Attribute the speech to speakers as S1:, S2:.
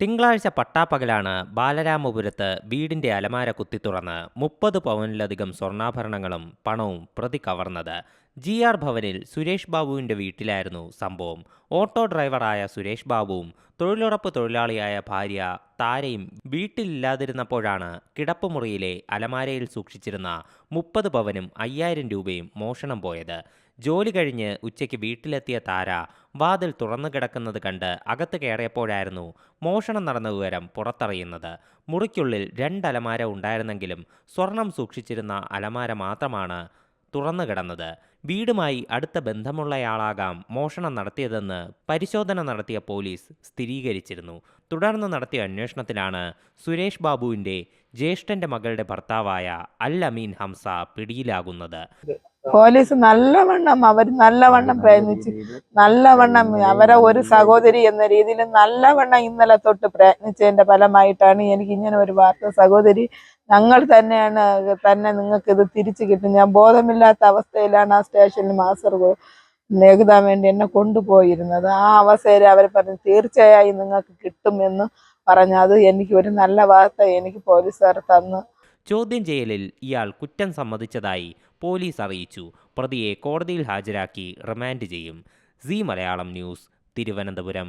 S1: തിങ്കളാഴ്ച പട്ടാപ്പകലാണ് ബാലരാമപുരത്ത് വീടിന്റെ അലമാര കുത്തിത്തുറന്ന് മുപ്പത് പവനിലധികം സ്വർണാഭരണങ്ങളും പണവും പ്രതി കവർന്നത് ജി ആർ ഭവനിൽ സുരേഷ് ബാബുവിന്റെ വീട്ടിലായിരുന്നു സംഭവം. ഓട്ടോ ഡ്രൈവറായ സുരേഷ് ബാബുവും തൊഴിലുറപ്പ് തൊഴിലാളിയായ ഭാര്യ താരയും വീട്ടിലില്ലാതിരുന്നപ്പോഴാണ് കിടപ്പുമുറിയിലെ അലമാരയിൽ സൂക്ഷിച്ചിരുന്ന മുപ്പത് പവനും അയ്യായിരം രൂപയും മോഷണം പോയത്. ജോലി കഴിഞ്ഞ് ഉച്ചയ്ക്ക് വീട്ടിലെത്തിയ താര വാതിൽ തുറന്നു കിടക്കുന്നത് കണ്ട് അകത്ത് കയറിയപ്പോഴായിരുന്നു മോഷണം നടന്ന വിവരം പുറത്തറിയുന്നത്. മുറിക്കുള്ളിൽ രണ്ട് അലമാര ഉണ്ടായിരുന്നെങ്കിലും സ്വർണം സൂക്ഷിച്ചിരുന്ന അലമാര മാത്രമാണ് തുറന്നു കിടന്നത്. വീടുമായി അടുത്ത ബന്ധമുള്ളയാളാകാം മോഷണം നടത്തിയതെന്ന് പരിശോധന നടത്തിയ പോലീസ് സ്ഥിരീകരിച്ചിരുന്നു. തുടർന്ന് നടത്തിയ അന്വേഷണത്തിലാണ് സുരേഷ് ബാബുവിന്റെ ജ്യേഷ്ഠന്റെ മകളുടെ ഭർത്താവായ അൽ അമീൻ ഹംസ പിടിയിലാകുന്നത്.
S2: പോലീസ് നല്ലവണ്ണം അവർ നല്ലവണ്ണം പ്രയത്നിച്ച് നല്ലവണ്ണം അവരെ ഒരു സഹോദരി എന്ന രീതിയിൽ നല്ലവണ്ണം ഇന്നലെ തൊട്ട് പ്രയത്നിച്ചതിന്റെ ഫലമായിട്ടാണ് എനിക്ക് ഇങ്ങനെ ഒരു വാർത്ത സഹോദരി ഞങ്ങൾ തന്നെയാണ് തന്നെ നിങ്ങൾക്ക് ഇത് തിരിച്ചു കിട്ടും. ഞാൻ ബോധമില്ലാത്ത അവസ്ഥയിലാണ് ആ സ്റ്റേഷനിൽ മാസ്റ്റർ എഴുതാൻ വേണ്ടി എന്നെ കൊണ്ടുപോയിരുന്നത്. ആ അവസ്ഥയിൽ അവർ പറഞ്ഞു തീർച്ചയായും നിങ്ങൾക്ക് കിട്ടുമെന്ന് പറഞ്ഞു. അത് എനിക്ക് ഒരു നല്ല വാർത്ത എനിക്ക് പോലീസുകാർ തന്നു.
S1: ചോദ്യം ചെയ്യലിൽ ഇയാൾ കുറ്റം സമ്മതിച്ചതായി പോലീസ് അറിയിച്ചു. പ്രതിയെ കോടതിയിൽ ഹാജരാക്കി റിമാൻഡ് ചെയ്യും. C Malayalam news Thiruvananthapuram.